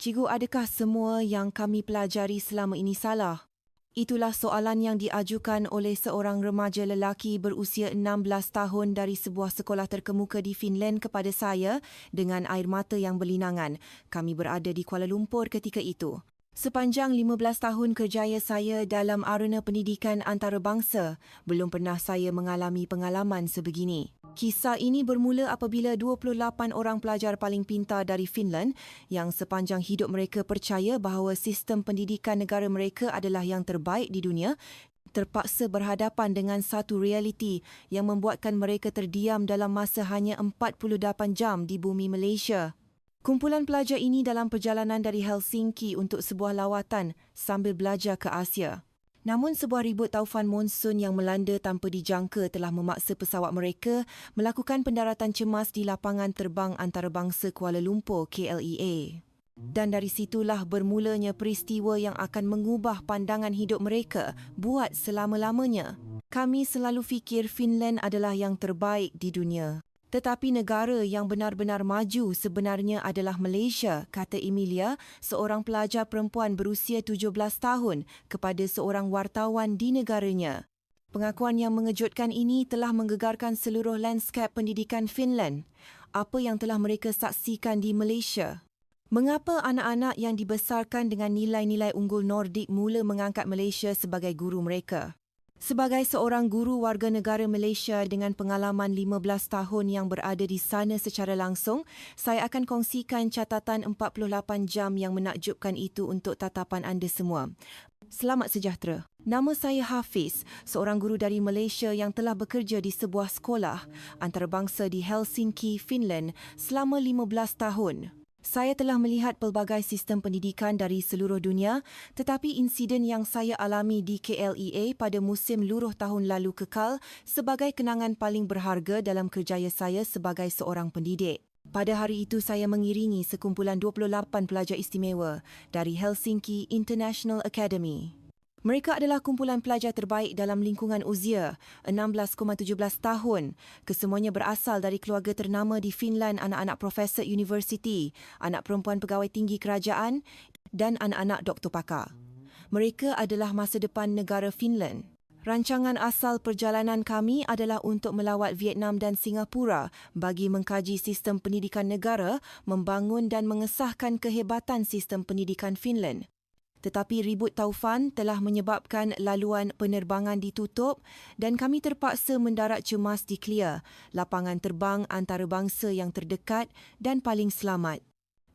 Cikgu, adakah semua yang kami pelajari selama ini salah? Itulah soalan yang diajukan oleh seorang remaja lelaki berusia 16 tahun dari sebuah sekolah terkemuka di Finland kepada saya dengan air mata yang berlinangan. Kami berada di Kuala Lumpur ketika itu. Sepanjang 15 tahun kerjaya saya dalam arena pendidikan antarabangsa, belum pernah saya mengalami pengalaman sebegini. Kisah ini bermula apabila 28 orang pelajar paling pintar dari Finland yang sepanjang hidup mereka percaya bahawa sistem pendidikan negara mereka adalah yang terbaik di dunia terpaksa berhadapan dengan satu realiti yang membuatkan mereka terdiam dalam masa hanya 48 jam di bumi Malaysia. Kumpulan pelajar ini dalam perjalanan dari Helsinki untuk sebuah lawatan sambil belajar ke Asia. Namun sebuah ribut taufan monsun yang melanda tanpa dijangka telah memaksa pesawat mereka melakukan pendaratan cemas di lapangan terbang antarabangsa Kuala Lumpur KLEA. Dan dari situlah bermulanya peristiwa yang akan mengubah pandangan hidup mereka buat selama-lamanya. Kami selalu fikir Finland adalah yang terbaik di dunia. Tetapi negara yang benar-benar maju sebenarnya adalah Malaysia, kata Emilia, seorang pelajar perempuan berusia 17 tahun kepada seorang wartawan di negaranya. Pengakuan yang mengejutkan ini telah menggegarkan seluruh lanskap pendidikan Finland. Apa yang telah mereka saksikan di Malaysia? Mengapa anak-anak yang dibesarkan dengan nilai-nilai unggul Nordik mula mengangkat Malaysia sebagai guru mereka? Sebagai seorang guru warga negara Malaysia dengan pengalaman 15 tahun yang berada di sana secara langsung, saya akan kongsikan catatan 48 jam yang menakjubkan itu untuk tatapan anda semua. Selamat sejahtera. Nama saya Hafiz, seorang guru dari Malaysia yang telah bekerja di sebuah sekolah antarabangsa di Helsinki, Finland selama 15 tahun. Saya telah melihat pelbagai sistem pendidikan dari seluruh dunia tetapi insiden yang saya alami di KLEA pada musim luruh tahun lalu kekal sebagai kenangan paling berharga dalam kerjaya saya sebagai seorang pendidik. Pada hari itu saya mengiringi sekumpulan 28 pelajar istimewa dari Helsinki International Academy. Mereka adalah kumpulan pelajar terbaik dalam lingkungan usia 16,17 tahun. Kesemuanya berasal dari keluarga ternama di Finland, anak-anak profesor universiti, anak perempuan pegawai tinggi kerajaan dan anak-anak doktor pakar. Mereka adalah masa depan negara Finland. Rancangan asal perjalanan kami adalah untuk melawat Vietnam dan Singapura bagi mengkaji sistem pendidikan negara, membangun dan mengesahkan kehebatan sistem pendidikan Finland tetapi ribut taufan telah menyebabkan laluan penerbangan ditutup dan kami terpaksa mendarat cemas di Clear, lapangan terbang antarabangsa yang terdekat dan paling selamat.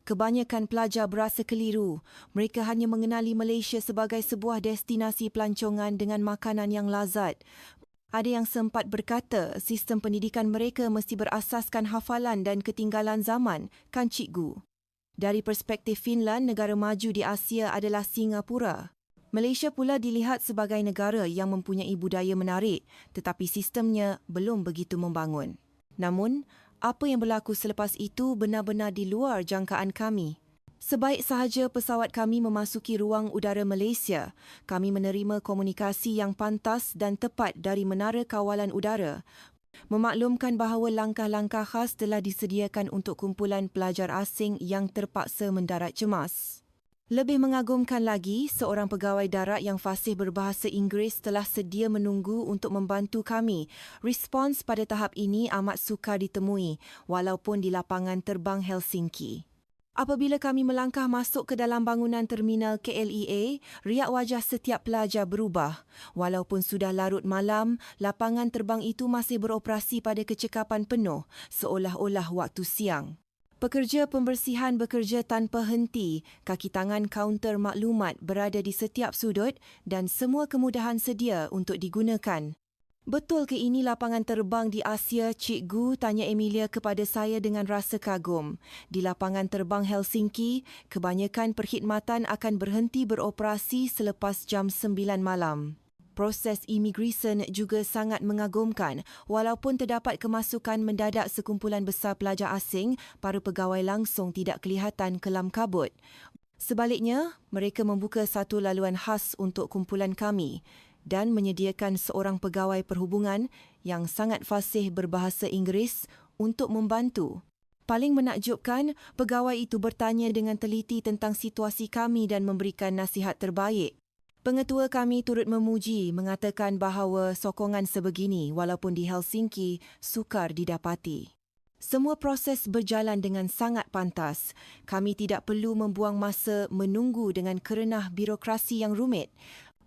Kebanyakan pelajar berasa keliru. Mereka hanya mengenali Malaysia sebagai sebuah destinasi pelancongan dengan makanan yang lazat. Ada yang sempat berkata sistem pendidikan mereka mesti berasaskan hafalan dan ketinggalan zaman, kan cikgu? Dari perspektif Finland, negara maju di Asia adalah Singapura. Malaysia pula dilihat sebagai negara yang mempunyai budaya menarik tetapi sistemnya belum begitu membangun. Namun, apa yang berlaku selepas itu benar-benar di luar jangkaan kami. Sebaik sahaja pesawat kami memasuki ruang udara Malaysia, kami menerima komunikasi yang pantas dan tepat dari Menara Kawalan Udara memaklumkan bahawa langkah-langkah khas telah disediakan untuk kumpulan pelajar asing yang terpaksa mendarat cemas. Lebih mengagumkan lagi, seorang pegawai darat yang fasih berbahasa Inggeris telah sedia menunggu untuk membantu kami. Respons pada tahap ini amat sukar ditemui walaupun di lapangan terbang Helsinki. Apabila kami melangkah masuk ke dalam bangunan terminal KLEA, riak wajah setiap pelajar berubah. Walaupun sudah larut malam, lapangan terbang itu masih beroperasi pada kecekapan penuh, seolah-olah waktu siang. Pekerja pembersihan bekerja tanpa henti, kaki tangan kaunter maklumat berada di setiap sudut dan semua kemudahan sedia untuk digunakan. Betul ke ini lapangan terbang di Asia, Cikgu? Tanya Emilia kepada saya dengan rasa kagum. Di lapangan terbang Helsinki, kebanyakan perkhidmatan akan berhenti beroperasi selepas jam 9 malam. Proses immigration juga sangat mengagumkan. Walaupun terdapat kemasukan mendadak sekumpulan besar pelajar asing, para pegawai langsung tidak kelihatan kelam kabut. Sebaliknya, mereka membuka satu laluan khas untuk kumpulan kami dan menyediakan seorang pegawai perhubungan yang sangat fasih berbahasa Inggeris untuk membantu. Paling menakjubkan, pegawai itu bertanya dengan teliti tentang situasi kami dan memberikan nasihat terbaik. Pengetua kami turut memuji mengatakan bahawa sokongan sebegini walaupun di Helsinki sukar didapati. Semua proses berjalan dengan sangat pantas. Kami tidak perlu membuang masa menunggu dengan kerenah birokrasi yang rumit.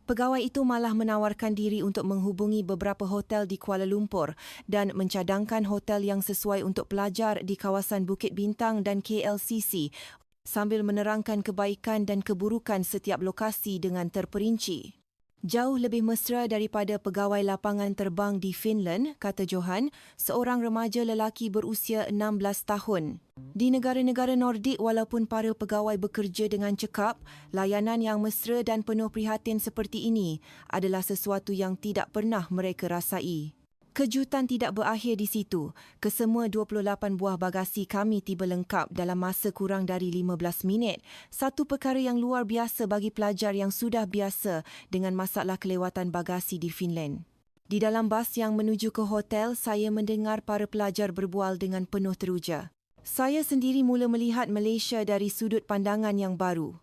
Pegawai itu malah menawarkan diri untuk menghubungi beberapa hotel di Kuala Lumpur dan mencadangkan hotel yang sesuai untuk pelajar di kawasan Bukit Bintang dan KLCC sambil menerangkan kebaikan dan keburukan setiap lokasi dengan terperinci. Jauh lebih mesra daripada pegawai lapangan terbang di Finland, kata Johan, seorang remaja lelaki berusia 16 tahun. Di negara-negara Nordik walaupun para pegawai bekerja dengan cekap, layanan yang mesra dan penuh prihatin seperti ini adalah sesuatu yang tidak pernah mereka rasai. Kejutan tidak berakhir di situ. Kesemua 28 buah bagasi kami tiba lengkap dalam masa kurang dari 15 minit. Satu perkara yang luar biasa bagi pelajar yang sudah biasa dengan masalah kelewatan bagasi di Finland. Di dalam bas yang menuju ke hotel, saya mendengar para pelajar berbual dengan penuh teruja. Saya sendiri mula melihat Malaysia dari sudut pandangan yang baru.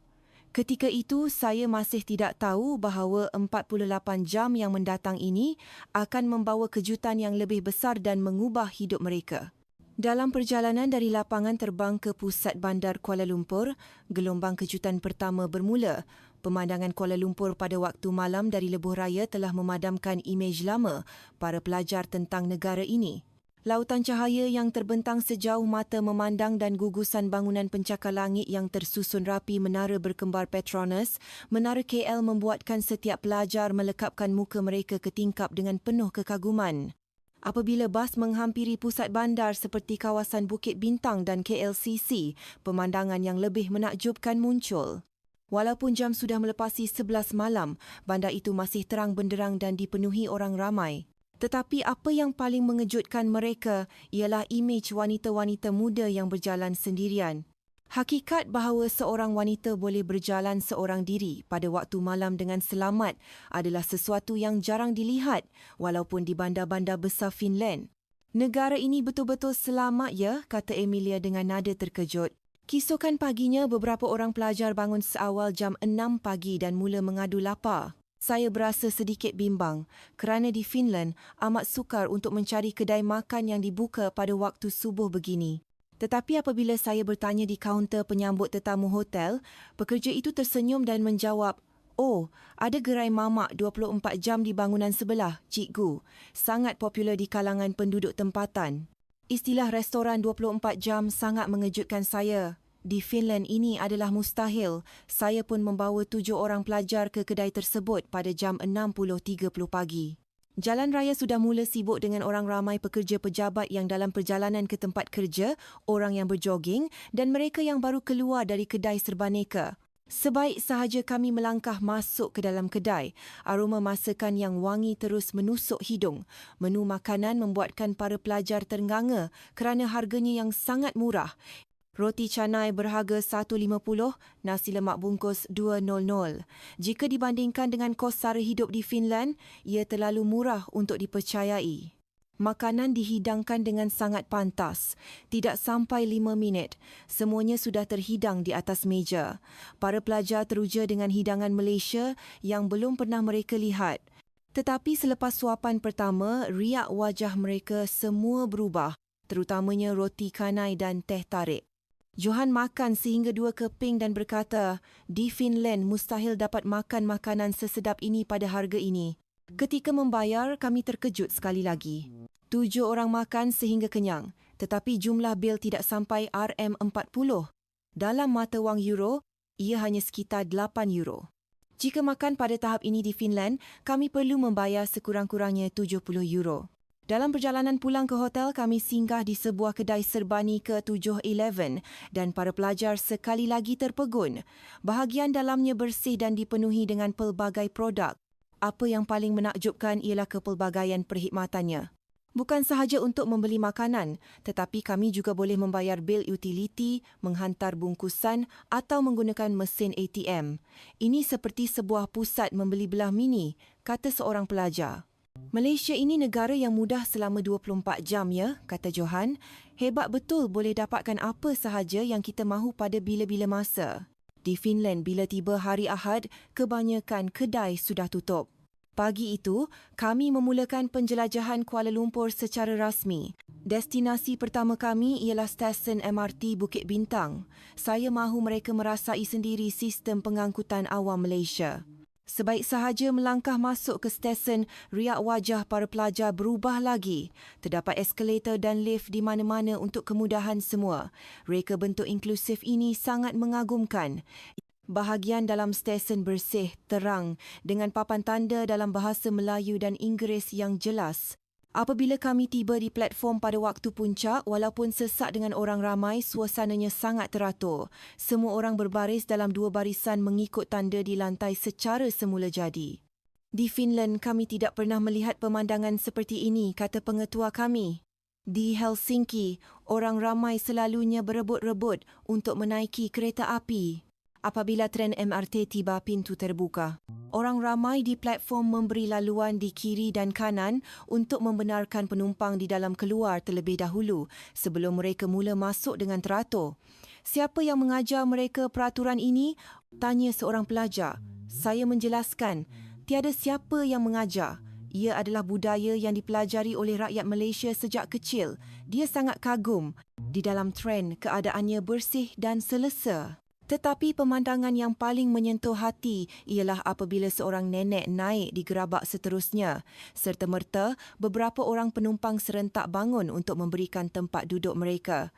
Ketika itu, saya masih tidak tahu bahawa 48 jam yang mendatang ini akan membawa kejutan yang lebih besar dan mengubah hidup mereka. Dalam perjalanan dari lapangan terbang ke pusat bandar Kuala Lumpur, gelombang kejutan pertama bermula. Pemandangan Kuala Lumpur pada waktu malam dari lebuh raya telah memadamkan imej lama para pelajar tentang negara ini. Lautan cahaya yang terbentang sejauh mata memandang dan gugusan bangunan pencakar langit yang tersusun rapi menara berkembar Petronas, menara KL membuatkan setiap pelajar melekapkan muka mereka ke tingkap dengan penuh kekaguman. Apabila bas menghampiri pusat bandar seperti kawasan Bukit Bintang dan KLCC, pemandangan yang lebih menakjubkan muncul. Walaupun jam sudah melepasi 11 malam, bandar itu masih terang benderang dan dipenuhi orang ramai. Tetapi apa yang paling mengejutkan mereka ialah imej wanita-wanita muda yang berjalan sendirian. Hakikat bahawa seorang wanita boleh berjalan seorang diri pada waktu malam dengan selamat adalah sesuatu yang jarang dilihat walaupun di bandar-bandar besar Finland. Negara ini betul-betul selamat ya, kata Emilia dengan nada terkejut. Kisukan paginya, beberapa orang pelajar bangun seawal jam 6 pagi dan mula mengadu lapar. Saya berasa sedikit bimbang kerana di Finland amat sukar untuk mencari kedai makan yang dibuka pada waktu subuh begini. Tetapi apabila saya bertanya di kaunter penyambut tetamu hotel, pekerja itu tersenyum dan menjawab, Oh, ada gerai mamak 24 jam di bangunan sebelah, cikgu. Sangat popular di kalangan penduduk tempatan. Istilah restoran 24 jam sangat mengejutkan saya di Finland ini adalah mustahil. Saya pun membawa tujuh orang pelajar ke kedai tersebut pada jam 6.30 pagi. Jalan raya sudah mula sibuk dengan orang ramai pekerja pejabat yang dalam perjalanan ke tempat kerja, orang yang berjoging dan mereka yang baru keluar dari kedai serbaneka. Sebaik sahaja kami melangkah masuk ke dalam kedai, aroma masakan yang wangi terus menusuk hidung. Menu makanan membuatkan para pelajar ternganga kerana harganya yang sangat murah. Roti canai berharga 1.50, nasi lemak bungkus 2.00. Jika dibandingkan dengan kos sara hidup di Finland, ia terlalu murah untuk dipercayai. Makanan dihidangkan dengan sangat pantas. Tidak sampai lima minit, semuanya sudah terhidang di atas meja. Para pelajar teruja dengan hidangan Malaysia yang belum pernah mereka lihat. Tetapi selepas suapan pertama, riak wajah mereka semua berubah, terutamanya roti kanai dan teh tarik. Johan makan sehingga dua keping dan berkata, di Finland mustahil dapat makan makanan sesedap ini pada harga ini. Ketika membayar, kami terkejut sekali lagi. Tujuh orang makan sehingga kenyang, tetapi jumlah bil tidak sampai RM40. Dalam mata wang euro, ia hanya sekitar 8 euro. Jika makan pada tahap ini di Finland, kami perlu membayar sekurang-kurangnya 70 euro. Dalam perjalanan pulang ke hotel, kami singgah di sebuah kedai serbani ke-711 dan para pelajar sekali lagi terpegun. Bahagian dalamnya bersih dan dipenuhi dengan pelbagai produk. Apa yang paling menakjubkan ialah kepelbagaian perkhidmatannya. Bukan sahaja untuk membeli makanan, tetapi kami juga boleh membayar bil utiliti, menghantar bungkusan atau menggunakan mesin ATM. Ini seperti sebuah pusat membeli belah mini, kata seorang pelajar. Malaysia ini negara yang mudah selama 24 jam ya, kata Johan. Hebat betul boleh dapatkan apa sahaja yang kita mahu pada bila-bila masa. Di Finland, bila tiba hari Ahad, kebanyakan kedai sudah tutup. Pagi itu, kami memulakan penjelajahan Kuala Lumpur secara rasmi. Destinasi pertama kami ialah stesen MRT Bukit Bintang. Saya mahu mereka merasai sendiri sistem pengangkutan awam Malaysia. Sebaik sahaja melangkah masuk ke stesen, riak wajah para pelajar berubah lagi. Terdapat eskalator dan lift di mana-mana untuk kemudahan semua. Reka bentuk inklusif ini sangat mengagumkan. Bahagian dalam stesen bersih, terang dengan papan tanda dalam bahasa Melayu dan Inggeris yang jelas. Apabila kami tiba di platform pada waktu puncak, walaupun sesak dengan orang ramai, suasananya sangat teratur. Semua orang berbaris dalam dua barisan mengikut tanda di lantai secara semula jadi. Di Finland, kami tidak pernah melihat pemandangan seperti ini, kata pengetua kami. Di Helsinki, orang ramai selalunya berebut-rebut untuk menaiki kereta api apabila tren MRT tiba pintu terbuka. Orang ramai di platform memberi laluan di kiri dan kanan untuk membenarkan penumpang di dalam keluar terlebih dahulu sebelum mereka mula masuk dengan teratur. Siapa yang mengajar mereka peraturan ini? Tanya seorang pelajar. Saya menjelaskan, tiada siapa yang mengajar. Ia adalah budaya yang dipelajari oleh rakyat Malaysia sejak kecil. Dia sangat kagum. Di dalam tren, keadaannya bersih dan selesa. Tetapi pemandangan yang paling menyentuh hati ialah apabila seorang nenek naik di gerabak seterusnya. Serta merta, beberapa orang penumpang serentak bangun untuk memberikan tempat duduk mereka.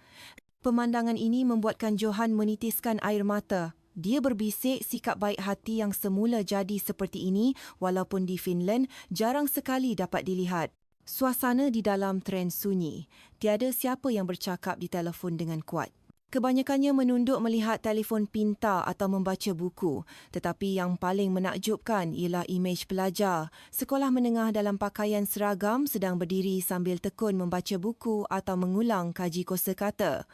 Pemandangan ini membuatkan Johan menitiskan air mata. Dia berbisik sikap baik hati yang semula jadi seperti ini walaupun di Finland jarang sekali dapat dilihat. Suasana di dalam tren sunyi. Tiada siapa yang bercakap di telefon dengan kuat. Kebanyakannya menunduk melihat telefon pintar atau membaca buku. Tetapi yang paling menakjubkan ialah imej pelajar. Sekolah menengah dalam pakaian seragam sedang berdiri sambil tekun membaca buku atau mengulang kaji kosa kata.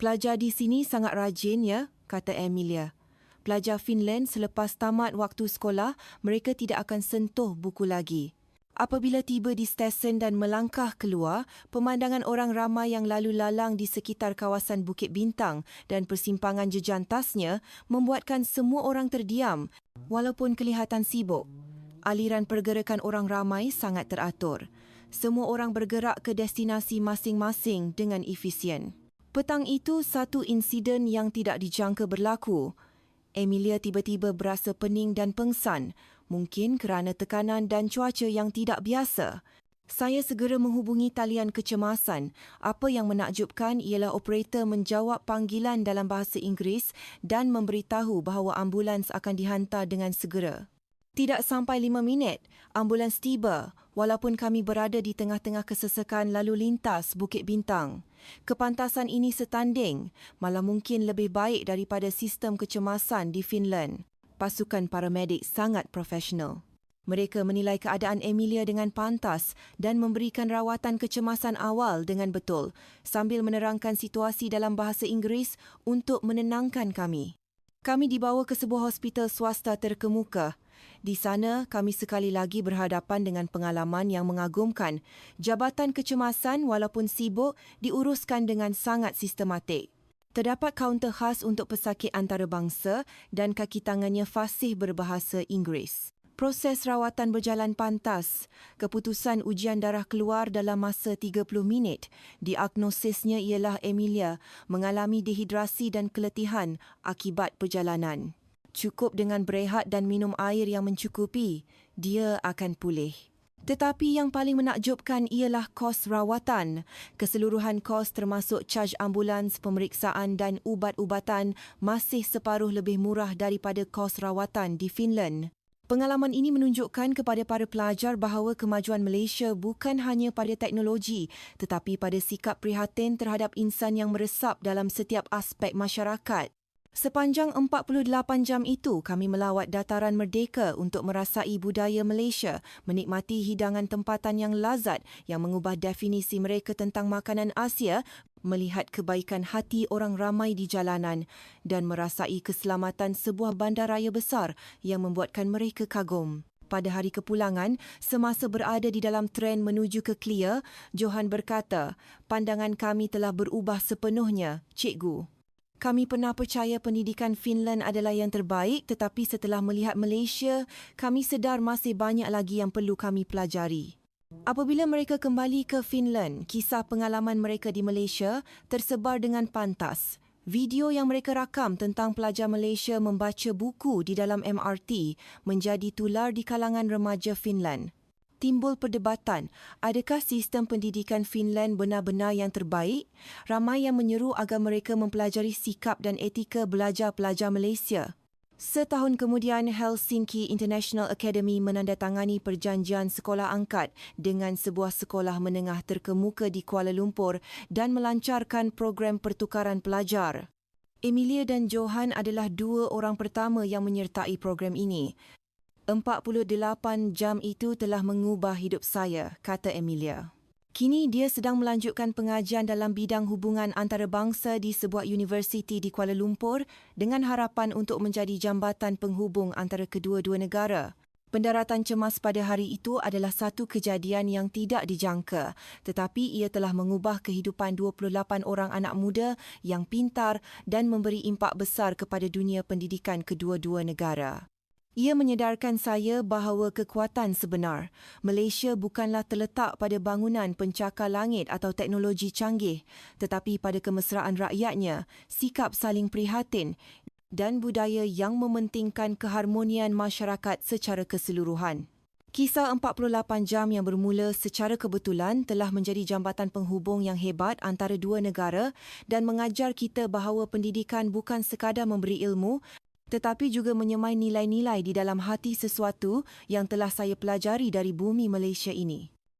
Pelajar di sini sangat rajin ya, kata Emilia. Pelajar Finland selepas tamat waktu sekolah, mereka tidak akan sentuh buku lagi. Apabila tiba di stesen dan melangkah keluar, pemandangan orang ramai yang lalu lalang di sekitar kawasan Bukit Bintang dan persimpangan jejantasnya membuatkan semua orang terdiam walaupun kelihatan sibuk. Aliran pergerakan orang ramai sangat teratur. Semua orang bergerak ke destinasi masing-masing dengan efisien. Petang itu, satu insiden yang tidak dijangka berlaku. Emilia tiba-tiba berasa pening dan pengsan, mungkin kerana tekanan dan cuaca yang tidak biasa. Saya segera menghubungi talian kecemasan. Apa yang menakjubkan ialah operator menjawab panggilan dalam bahasa Inggeris dan memberitahu bahawa ambulans akan dihantar dengan segera. Tidak sampai lima minit, ambulans tiba walaupun kami berada di tengah-tengah kesesakan lalu lintas Bukit Bintang. Kepantasan ini setanding, malah mungkin lebih baik daripada sistem kecemasan di Finland. Pasukan paramedik sangat profesional. Mereka menilai keadaan Emilia dengan pantas dan memberikan rawatan kecemasan awal dengan betul sambil menerangkan situasi dalam bahasa Inggeris untuk menenangkan kami. Kami dibawa ke sebuah hospital swasta terkemuka di sana, kami sekali lagi berhadapan dengan pengalaman yang mengagumkan. Jabatan kecemasan walaupun sibuk diuruskan dengan sangat sistematik. Terdapat kaunter khas untuk pesakit antarabangsa dan kaki tangannya fasih berbahasa Inggeris. Proses rawatan berjalan pantas. Keputusan ujian darah keluar dalam masa 30 minit. Diagnosisnya ialah Emilia mengalami dehidrasi dan keletihan akibat perjalanan cukup dengan berehat dan minum air yang mencukupi, dia akan pulih. Tetapi yang paling menakjubkan ialah kos rawatan. Keseluruhan kos termasuk caj ambulans, pemeriksaan dan ubat-ubatan masih separuh lebih murah daripada kos rawatan di Finland. Pengalaman ini menunjukkan kepada para pelajar bahawa kemajuan Malaysia bukan hanya pada teknologi tetapi pada sikap prihatin terhadap insan yang meresap dalam setiap aspek masyarakat. Sepanjang 48 jam itu, kami melawat dataran merdeka untuk merasai budaya Malaysia, menikmati hidangan tempatan yang lazat yang mengubah definisi mereka tentang makanan Asia, melihat kebaikan hati orang ramai di jalanan dan merasai keselamatan sebuah bandaraya besar yang membuatkan mereka kagum. Pada hari kepulangan, semasa berada di dalam tren menuju ke Clear, Johan berkata, pandangan kami telah berubah sepenuhnya, cikgu. Kami pernah percaya pendidikan Finland adalah yang terbaik tetapi setelah melihat Malaysia, kami sedar masih banyak lagi yang perlu kami pelajari. Apabila mereka kembali ke Finland, kisah pengalaman mereka di Malaysia tersebar dengan pantas. Video yang mereka rakam tentang pelajar Malaysia membaca buku di dalam MRT menjadi tular di kalangan remaja Finland. Timbul perdebatan, adakah sistem pendidikan Finland benar-benar yang terbaik? Ramai yang menyeru agar mereka mempelajari sikap dan etika belajar pelajar Malaysia. Setahun kemudian, Helsinki International Academy menandatangani perjanjian sekolah angkat dengan sebuah sekolah menengah terkemuka di Kuala Lumpur dan melancarkan program pertukaran pelajar. Emilia dan Johan adalah dua orang pertama yang menyertai program ini. 48 jam itu telah mengubah hidup saya, kata Emilia. Kini dia sedang melanjutkan pengajian dalam bidang hubungan antarabangsa di sebuah universiti di Kuala Lumpur dengan harapan untuk menjadi jambatan penghubung antara kedua-dua negara. Pendaratan cemas pada hari itu adalah satu kejadian yang tidak dijangka tetapi ia telah mengubah kehidupan 28 orang anak muda yang pintar dan memberi impak besar kepada dunia pendidikan kedua-dua negara. Ia menyedarkan saya bahawa kekuatan sebenar Malaysia bukanlah terletak pada bangunan pencakar langit atau teknologi canggih tetapi pada kemesraan rakyatnya, sikap saling prihatin dan budaya yang mementingkan keharmonian masyarakat secara keseluruhan. Kisah 48 jam yang bermula secara kebetulan telah menjadi jambatan penghubung yang hebat antara dua negara dan mengajar kita bahawa pendidikan bukan sekadar memberi ilmu tetapi juga menyemai nilai-nilai di dalam hati sesuatu yang telah saya pelajari dari bumi Malaysia ini.